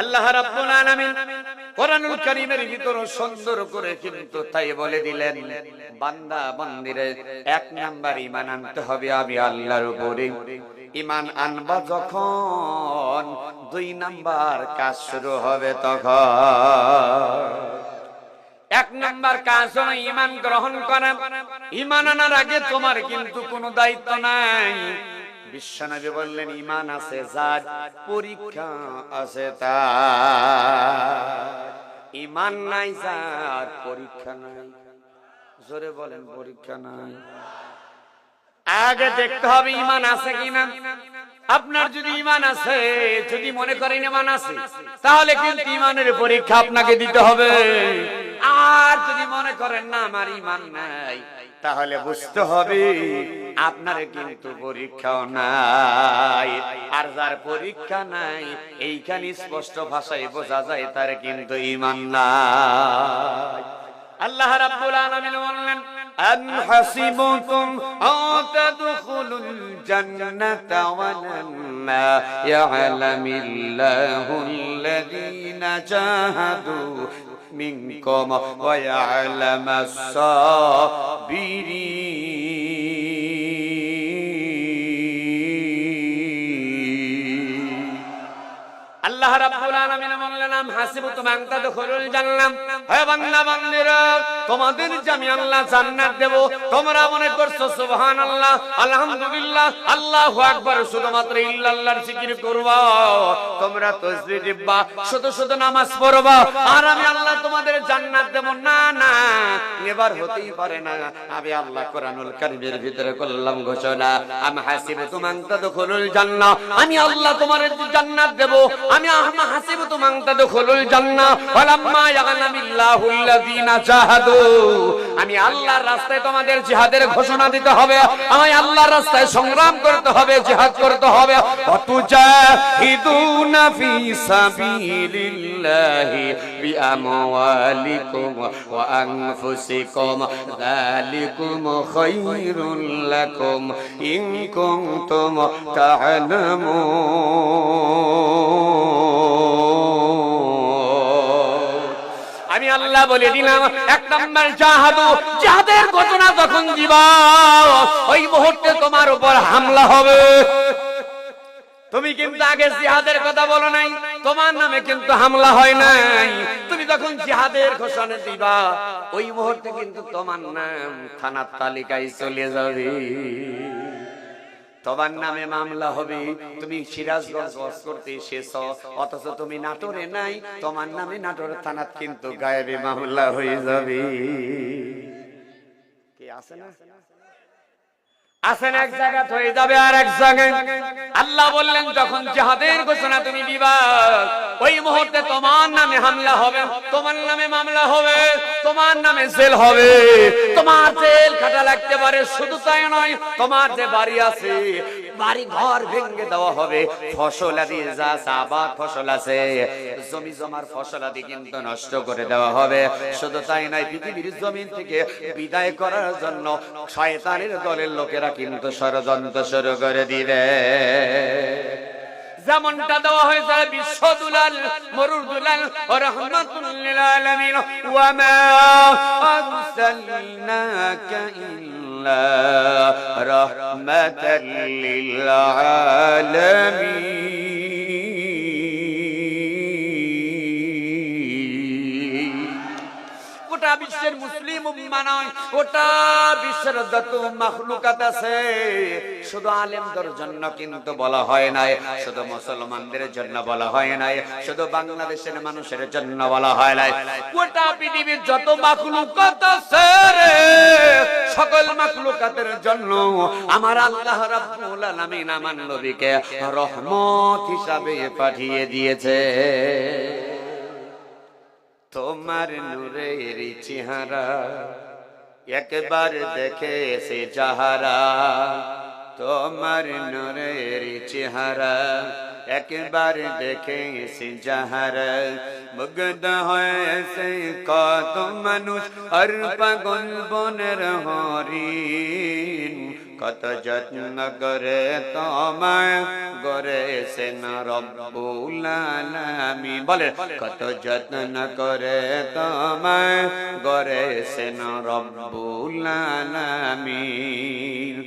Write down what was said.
আল্লাহ রাব্বুল আলামিন কোরআনুল কারীমের ভিতর সুন্দর করে কিন্তু তাই বলে দিলেন, বান্দা এক নাম্বার ঈমান আনতে হবে আমি আল্লাহর উপরে। ঈমান আনবা যখন দুই নাম্বার কাজ শুরু হবে তখন। এক নাম্বার কাজ হলো গ্রহণ করা। ইমান আনার আগে তোমার কিন্তু কোনো দায়িত্ব নাই। বিশ্বনবী বললেন ইমান আছে যার পরীক্ষা আছে তার ইমান নাই যার পরীক্ষা নাই। জোরে বলেন, পরীক্ষা নাই। আগে দেখতে হবে ইমান আছে কিনা। আপনার যদি ইমান আছে, যদি মনে করেন ইমান আছে, তাহলে কিন্তু ইমানের পরীক্ষা আপনাকে দিতে হবে। যদি মনে করেন না আমার ইমান নাই তাহলে বুঝতে হবে আপনার কিন্তু পরীক্ষাও নাই আর যার পরীক্ষা নাই এইখানে স্পষ্ট ভাষায় বোঝা যায় তার কিন্তু ইমান নাই আল্লাহ রাব্বুল আলামিন বললেন أم حسبتم أن تدخلوا الجنة ولما يعلم الله الذين جاهدوا منكم ويعلم الصابرين আল্লাহ রাব্বুল আলামিন বললেন আম হাসিবতুম আন তাদখুলুল জান্নাম হে বান্দা বান্দিরা তোমাদের আমি আল্লাহ জান্নাত দেব, তোমরা মনে করছ, সুবহানাল্লাহ, আলহামদুলিল্লাহ, আল্লাহু আকবার, শুধুমাত্র ইল্লাল্লাহর জিকির করবা। তোমরা তাসবিহ দিবা শুধু শুধু নামাজ পড়বা, আর আমি আল্লাহ তোমাদের জান্নাত দেব। না না নেবার হতেই পারে না। আমি আল্লাহ কোরআনুল কারীমের ভিতরে করলাম ঘোষণা। আম হাসিবতুম আন তাদখুলুল জান্নাহ। আমি আল্লাহ তোমাদের জান্নাত দেব, আমি আহমা হাসিব তুমাং তাদখুলুল জান্নাহ। ওয়ালাম্মা ইয়াগলামিল্লাহুল্লাযীনা জাহাদু। আমি আল্লাহর রাস্তায় তোমাদের জিহাদের ঘোষণা দিতে হবে। আমি আল্লাহর রাস্তায় সংগ্রাম করতে হবে, জিহাদ করতে হবে। ওয়াতুজাহিদুনা ফি সাবিলিল্লাহি বিআমওয়ালিকুম ওয়া আনফুসিকুম। যালিকুম খায়রুল লাকুম ইন কুনতুম তা'লামুন আল্লাহ বলে দিলাম, এক নম্বর জাহাদু, জাহাদের ঘটনা যখন দিবা, ওই মুহূর্তে তোমার উপর হামলা হবে। তুমি কিন্তু আগে জিহাদের কথা বলো নাই, তোমার নামে কিন্তু হামলা হয় নাই। তুমি যখন জিহাদের ঘোষণা দিবা, ওই মুহূর্তে কিন্তু তোমার নাম থানার তালিকায় চলে যাবে। তোমার নামে মামলা হবে। তুমি সিরাজগঞ্জ ওয়াজ করতে এসেছ। অথচ তুমি নাটোরে নাই। তোমার নামে নাটোর থানাত কিন্তু গায়েবে মামলা হয়ে যাবে। কে আছে না? আসেন এক জায়গা হয়ে যাবে আর এক জায়গায়। আল্লাহ বললেন, যখন জাহাদের ঘোষণা তুমি দিবা, ওই মুহূর্তে তোমার নামে হামলা হবে, তোমার নামে মামলা হবে, তোমার নামে জেল হবে। তোমার জেল খাটা লাগতে পারে, শুধু তাই নয়, তোমার যে বাড়ি আছে বাড়ি ঘর ভেঙে দেওয়া হবে। ফসল আদি যা আবাদ ফসল আছে, জমি জমার ফসল আদি কিন্তু নষ্ট করে দেওয়া হবে। শুধু তাই নয়, পৃথিবীর জমিন থেকে বিদায় করার জন্য শয়তানের দলের লোকেরা কিন্তু ষড়যন্ত্র শুরু করে দিবে। যেমনটা দেওয়া হয়েছে বিশ্ব দুলাল, মরুর দুলাল, ও রহমাতুল্লিল আলামিন, ওয়া মা আরসালনাকা ইল্লা লিল আলামিন গোটা বিশ্বের মুসলিম উম্মা নয়, গোটা বিশ্বের যত মাখলুকাত আছে, শুধু আলেমদের জন্য কিন্তু বলা হয় নাই, শুধু মুসলমানদের জন্য বলা হয় নাই, শুধু বাংলাদেশের মানুষের জন্য বলা হয় নাই। গোটা পৃথিবীর যত মাখলুকাত আছে রে মাখলুকাতের জন্য আমার আল্লাহ রাব্বুল আলামিন আমার নবীকে রহমত হিসাবে পাঠিয়ে দিয়েছে। তোমার নূরের চেহারা একবার দেখে সে যাহারা তোমার নূরের চেহারা একবার দেখে সে যাহারা মুগ্ধ হয়েছে কত মানুষ, আর পাগল বনের হরিণ। কত যত্ন করে তোমায় সে না রব্বুল আলামিন। বলে, কত যত্ন করে তোমায় সে না রব্বুল আলামিন।